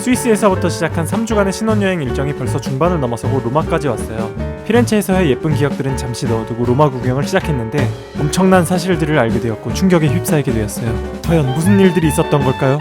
스위스에서부터 시작한 3주간의 신혼여행 일정이 벌써 중반을 넘어서고 로마까지 왔어요. 피렌체에서의 예쁜 기억들은 잠시 넣어두고 로마 구경을 시작했는데 엄청난 사실들을 알게 되었고 충격에 휩싸이게 되었어요. 과연 무슨 일들이 있었던 걸까요?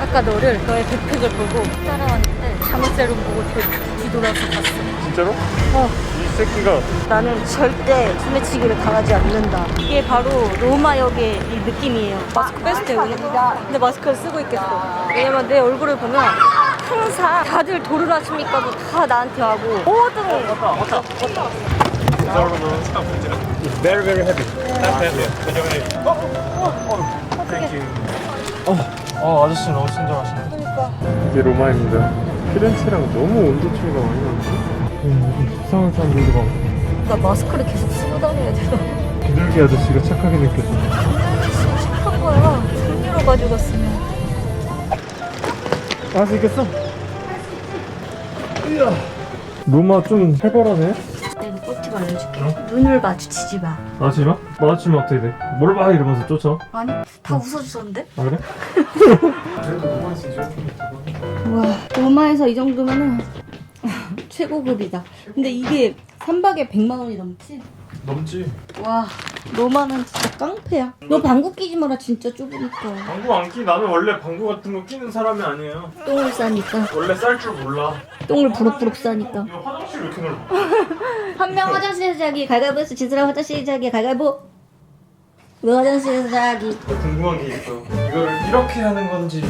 아까 너를 너의 백팩을 보고 따라왔는데 자물쇠를 보고 뒤- 뒤돌아서 갔어. 진짜로? 어. 이 새끼가 나는 절대 소매치기를 당하지 않는다. 이게 바로 로마역의 이 느낌이에요. 마스크 뺐을 때 오는 근데 마스크를 쓰고 있겠어. 왜냐면 내 얼굴을 보면 항상 다들 도를 하십니까도 다 나한테 하고 모든 왔다 왔다 왔다. It's very very heavy. 어 아저씨 너무 친절하시네. 그러니까 이게 로마입니다. 피렌체랑 너무 온도 차이가 많이 나는데? 음, 이상한 사람들도 많고 나 마스크를 계속 쓰고 다녀야 되나? 비둘기 아저씨가 착하게 느껴져. 착한 거야. 승리로 가져갔으면. 아, 수 있겠어? 이야. 로마 좀 활발하네? 내가 꿀팁 알려줄게. 눈을 마주치지 마. 마주치지 마? 마주치면 어떻게 돼? 뭘 봐? 이러면서 쫓아. 아니 다 웃어주셨는데? 아, 그래? 그래도 로마에서 와 로마에서 이 정도면은 최고급이다. 근데 이게 3박에 100만 원이 넘지? 넘지. 와 로마는 진짜 깡패야. 너 방구 끼지 마라 진짜 좁으니까. 방구 안 끼. 나는 원래 방구 같은 거 끼는 사람이 아니에요. 똥을 싸니까. 원래 쌀 줄 몰라. 똥을 부룩부룩 싸니까. 이거 화장실 왜 이렇게 넓어? 한 명 화장실에서 자기 갈갈보에서 지수랑 화장실에서 자기 갈갈보. 너 화장실에서 자기. 궁금한 게 있어. 이거를 이렇게 하는 건지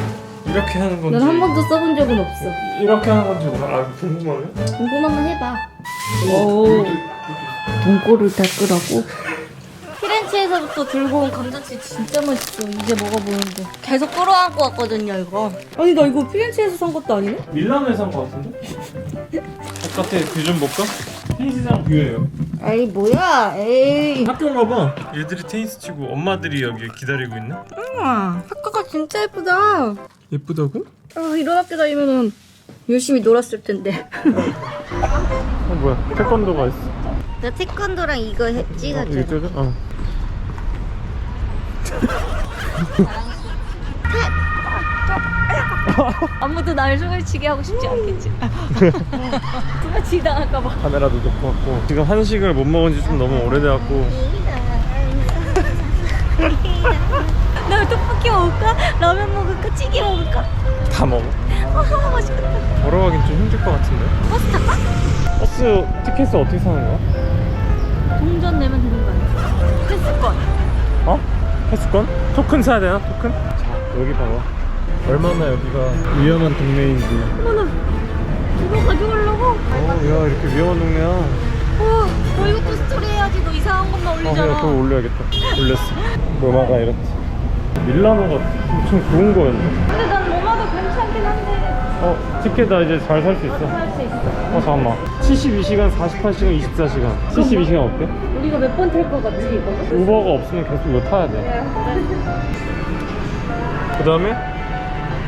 이렇게 하는 건지 넌한 번도 써본 적은 없어. 이렇게 하는 건지 몰라. 아 궁금하네. 궁금하면 해봐. 오. 돈꼬를 닦으라고? 피렌체에서부터 들고 온 감자칩 진짜 맛있어. 이제 먹어보는데. 계속 끌어안고 왔거든요, 이거. 아니, 나 이거 피렌체에서 산 것도 아니네? 밀라노에서 산 거 같은데? 바깥에 뷰 좀 볼까? 테니스장 뷰예요. 에이, 뭐야, 에이. 학교인가 봐. 얘들이 테니스 치고 엄마들이 여기 기다리고 있네. 우와, 학교가 진짜 예쁘다. 예쁘다고? 아, 이런 학교 다니면은 열심히 놀았을 텐데. 어 뭐야? 태권도가 있어. 나 태권도랑 이거 해, 어, 이게 쪄져? 어. 아무도 날 소매치게 하고 싶지 않겠지. 소매치기 당할까봐. 카메라도 놓고 왔고 지금 한식을 못 먹은 지 좀 너무 오래돼갖고 나 떡볶이 먹을까? 라면 먹을까? 찌개 먹을까? 다 먹어. 아, 맛있겠다. 걸어가긴 좀 힘들 것 같은데. 버스 탈까? 버스 티켓을 어떻게 사는 거야? 동전 내면 되는 거 아니야? 패스권. 어? 패스권? 토큰 사야 되나? 토큰? 자 여기 봐봐. 얼마나 여기가 위험한 동네인지. 어머나, 이거 가져가려고? 어, 야 이렇게 위험한 동네야. 와, 너 이것도 스토리 해야지. 너 이상한 것만 어, 올리잖아. 그거 올려야겠다. 올렸어. 로마가 이렇지. 밀라노가 엄청 좋은 거였네. 근데 난 로마도 괜찮긴 한데 어, 티켓 나 이제 잘 살 수 있어. 할수 있어. 어, 잠깐만. 72시간, 48시간, 24시간. 72시간 어때? 우리가 몇 번 탈 것 같지, 이거? 우버가 없으면 계속 이거 타야 돼. 그 다음에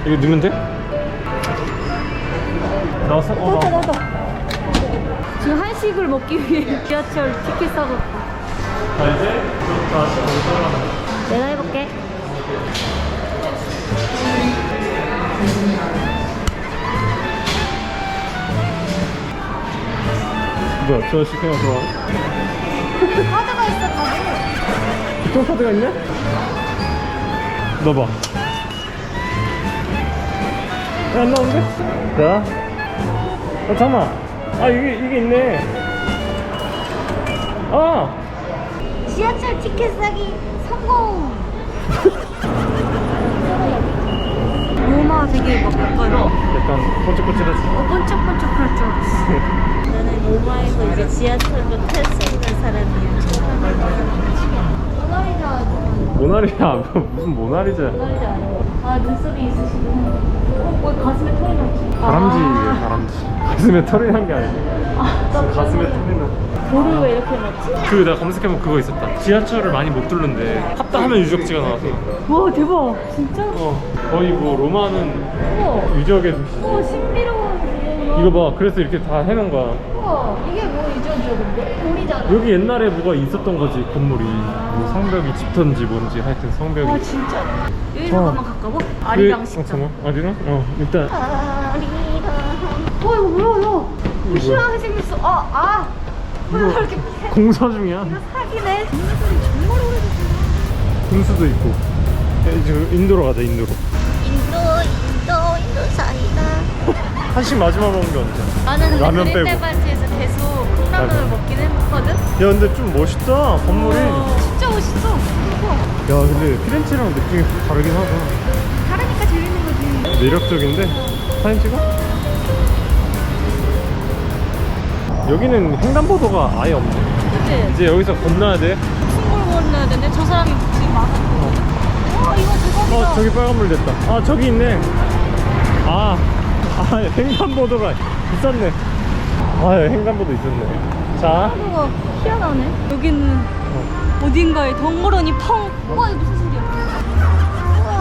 이거 넣으면 돼? 나왔어? 어, 나도, 나. 나도. 지금 한식을 먹기 위해 지하철 티켓 사고 자, 이제 나 지금 여기 따라. 내가 해볼게. 뭐야, 저 시키면 좋아. 카드가 있어, 카드. 교통카드가 있네? 넣어봐. 야, 안 나오는데? 자. 어, 잠깐만. 아, 이게, 이게 있네. 아! 지하철 티켓 사기 성공! 로마 되게 막 약간 약간 꼬치꼬치하지. 어, 번쩍번쩍할 줄 알았어. 나는 로마에서 이제 지하철로 탈 수 있는 사람이야. 모나리자 모나리자, 무슨 모나리자. 모나리자 아니고 아 눈썹이 있으시구나. 어, 왜 가슴에 털이 났지? 다람쥐, 다람쥐. 가슴에 털이 난 게 아니지. 아, 가슴에 털이 나. 돌을 왜 이렇게 넣지? 그, 나 검색해보면 그거 있었다. 지하철을 많이 못 뚫는데, 합당하면 유적지가 나와서. 와 대박 진짜? 어, 거의 뭐, 로마는 우와 유적의 도시. 우와 신비로운 이거 봐. 그래서 이렇게 다 해놓은 거야. 우와 이게 뭐 지어줬는데? 돌이잖아. 여기 옛날에 뭐가 있었던 거지 건물이 뭐 성벽이 집터인지 뭔지 하여튼 성벽이 아 진짜? 여기서 어. 한번 가까워? 아리랑 어, 시장. 잠깐만 아리랑? 어 일단 아리랑. 어 이거 뭐야 이거? 이거 이상하게 생겼어. 아 아. 뭐야 이렇게 공사 중이야 사기네. 정말 오래됐어. 분수도 있고 야, 이제 인도로 가자 인도로 인도 인도 인도 사이다. 한식 마지막 먹은 게 언제 야? 나는 근데 라면 빼고. 때반지에서 계속 컵라면을 맞아. 먹긴 했거든. 야 근데 좀 멋있다 건물이 어, 진짜 멋있어. 야 근데 피렌체랑 느낌이 다르긴 하다 다르니까 재밌는 거지. 매력적인데 사진 찍어? 여기는 횡단보도가 아예 없네 그치? 이제 여기서 건너야 돼 승골 건너야 되네. 저 사람이 지금 막았거든. 와 이거 대박이다. 어 저기 빨간불 됐다 아 저기 있네 아, 아 횡단보도가 있었네 아 횡단보도 있었네 자 이거 희한하네. 여기는 어 딘가에 덩그러니 펑. 우와 이거 무슨 소리야? 우와.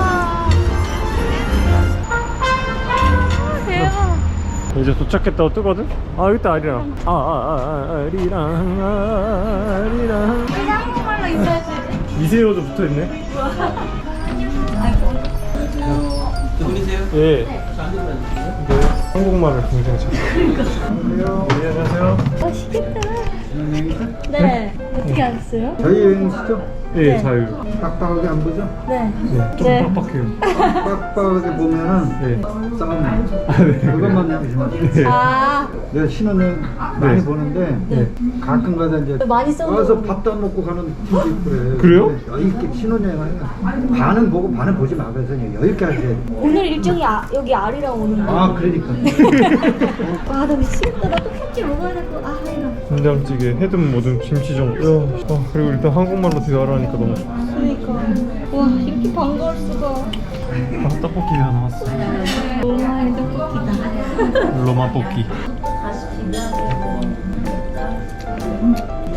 아, 대박. 이제 도착했다고 뜨거든? 아 여기 있다 아리랑 아, 아, 아, 아 아리랑 아리랑 이게 한국말로 있어야지. 이세요도 붙어있네 예. 네, 한국말을 굉장히 잘. 안녕하세요. 네, 안녕하세요. 맛있겠다. 네. 어떻게 아셨어요? 저희 여행시죠? 예, 네. 자유. 빡빡하게 안 보죠? 네. 네, 좀 네. 빡빡해요. 빡빡하게 보면은 예. 싸움. 아, 네. 그것만 보시면 네. 아 내가 신혼여행 많이 네. 보는데 네. 가끔 가다 이제 많이 써서 와서 밥도 안 먹고 가는 팀도 있고 그래. 그래요? 근데 여유 있게 신혼여행을 하면 반은 보고 반은 보지 마. 그래서 여유 있게 하셔야 돼. 오늘 일정이 아, 여기 아리랑 오는 거. 아, 그러니까. 와, 나 미치겠다. 나또 편지 먹어야 될 거. 아. 된장찌개, 해든 뭐든 김치전. 야, 아, 그리고 일단 한국말로 대화하니까 너무 좋아. 그러니까. 와, 이렇게 반가울 수가. 아, 떡볶이가 나왔어. 로마의 떡볶이다. 로마 볶기.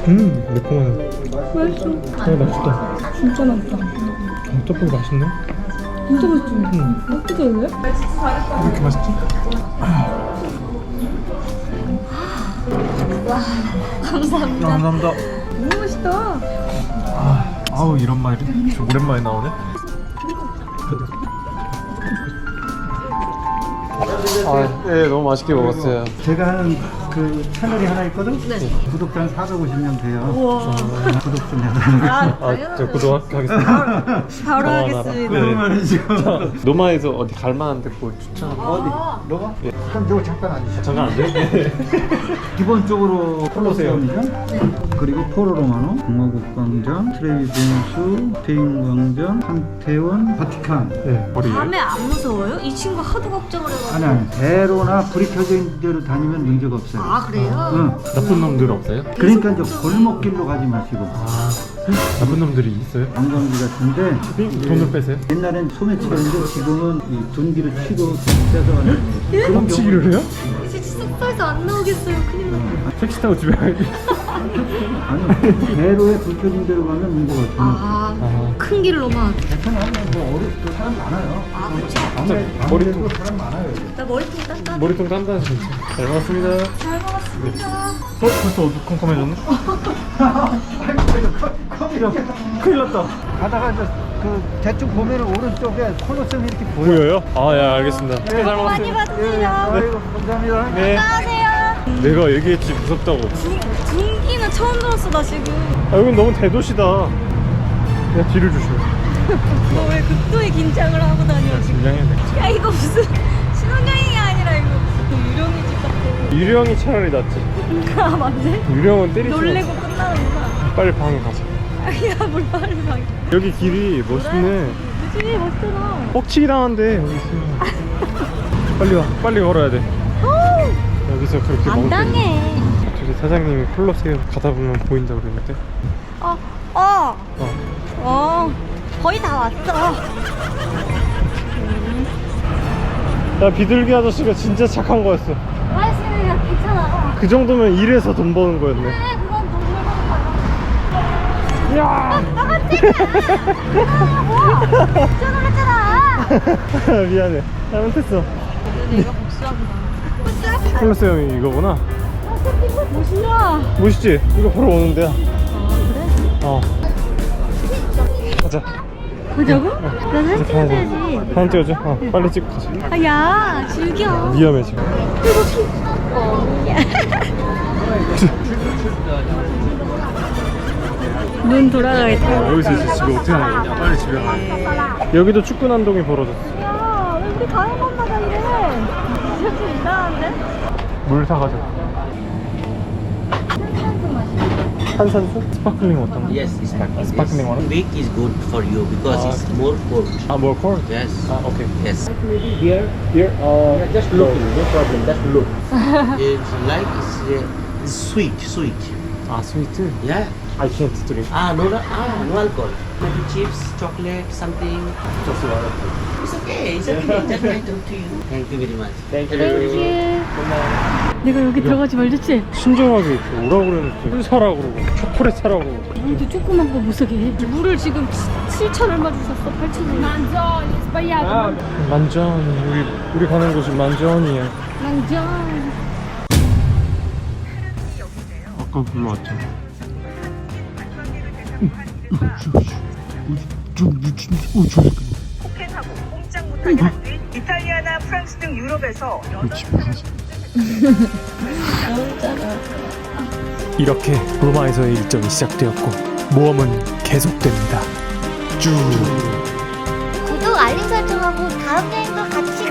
음, 매콤하네. 맛있어. 아, 맛있다. 진짜 맛있다. 어, 떡볶이 맛있네. 진짜 맛있지? 음, 어떻게 할래? 왜 이렇게 맛있지? 감사합니다. 감사합니다. 너무 맛있다. 아, 아우 이런 말이 좀 오랜만에 나오네. 아, 네, 너무 맛있게 먹었어요. 제가 하는 그 채널이 하나 있거든? 네. 구독자 한 450명 돼요. 우와. 구독 좀 해달라고. 아, 아, 저 구독 하겠습니다. 바로 어, 하겠습니다. 네. 말이죠. 자, 노마에서 어디 갈만한 데고 추천. 어디? 너가? 그럼 저거 잠깐 앉으셔. 잠깐 안 돼? 네. 기본적으로 콜로세움. 그리고 포로로마노, 공화국 광장, 트레비 분수, 스페인 광장, 판테온, 바티칸. 네, 머리. 밤에 안 무서워요? 이 친구 하도 걱정을 해가지고. 아니 아니 대로나 불이 켜져 있는 데로 다니면 문제가 없어요. 아, 그래요? 응. 나쁜 놈들 없어요? 그러니까 이제 골목길로 가지 마시고 아, 나쁜 놈들이 있어요? 관광지 같은데 돈을 빼세요? 옛날엔 소매치기였는데 지금은 이 둔기를 치고 뺏어가는 그런 훔치기를 해요? 진짜 숙소에서 안 나오겠어요. 큰일 났다. 택시 타고 집에 가야지. 아니 대로에 불 켜진 데로 가면 문제가 없어요. 아, 아, 큰 길로만. 괜찮아요. 뭐 어릴 때 사람 많아요. 아, 그치. 아무래도 머리- 아무래도 사람 많아요. 여기. 나 머리통 땄다. 머리통 딴다 진짜. 잘 먹었습니다. 잘 먹었습니다. 어? 벌써 어두컴컴해졌네? 큰일 났다. 가다가 이제 그 대충 보면은 오른쪽에 콜로세움 이렇게 보여요. 보여요? 아, 예, 알겠습니다. 네, 잘 많이 먹었습니다. 받으세요. 아이고 감사합니다. 네. 안녕하세요. 내가 얘기했지, 무섭다고. 중, 중기는 처음 들었어, 나 지금. 아, 여긴 너무 대도시다. 야, 뒤를 조심해. 너 왜 극도의 긴장을 하고 다녀, 지금? 긴장해야 돼. 야, 이거 무슨 신혼여행이 아니라 이거 무슨 유령의 집 같아. 유령이 차라리 낫지. 아, 맞네? 유령은 때리지 마. 놀래고 끝나는구나. 빨리 방에 가자. 야, 뭘 빨리 막. 여기 길이 멋있네. 그치, 멋있잖아. 뻑치기 당한데 여기 있으면. 빨리 와. 빨리 걸어야 돼. 여기서 그렇게 안. 당해. 저기 사장님이 콜로세움 가다 보면 보인다 그랬는데. 어, 어, 어. 어. 거의 다 왔어. 야 비둘기 아저씨가 진짜 착한 거였어. 아저씨는 괜찮아. 그 정도면 일해서 돈 버는 거였네. 그래, 그건 돈 벌는 거야. 야 아, 뭐야? 진짜 놀랐잖아. 미안해. 잘못했어. 내가 복수하구나. 복수하구나. 콜로세움이 이거구나. 멋있냐? 멋있지? 이거 보러 오는 데야. 어. 가자. 보자고? 난 사진 찍어야지. 사진 찍어줘. 어, 빨리 찍고 가자. 아, 야, 즐겨. 위험해 지금. 눈 돌아가겠다. 여기서 이제 집에 어떻게 가는 거야? 빨리 집에 가야 돼. 여기도 축구 난동이 벌어졌어. 야, 왜 우리 가는 곳마다 이래? 진짜 좀 이상한데? 물 사가자. 탄산수? 스파클링 어떤 거? Yes, sparkling. Sparkling one. Weak is good for you because it's more cold. 아, more cold? Yes. 아, 오케이. Yes. Beer? Beer? 어, just look, no problem. Just look. it's like it's, uh, it's sweet, sweet. 아, 스위트? Yeah. I can't drink. Ah, no, no, ah, no alcohol. Maybe chips, chocolate, something. Just water. It's okay. It's okay. just I talk to you. Thank you very much. Thank 내가 여기 들어가지 말랬지? 친절하게 이렇게 오라고 그랬는데 술 사라고 그러고 초콜릿 사라고 그러고 물도 조그만 거 무서게 해. 물을 지금 7천 얼마 주셨어? 8천 얼마? 만전 우리 우리 가는 곳이 만전이야 만전. 아까 불러왔잖아 이탈리아나 프랑스 등 유럽에서 이렇게 로마에서의 일정이 시작되었고 모험은 계속됩니다. 쭉. 구독 알림 설정하고 다음 여행도 같이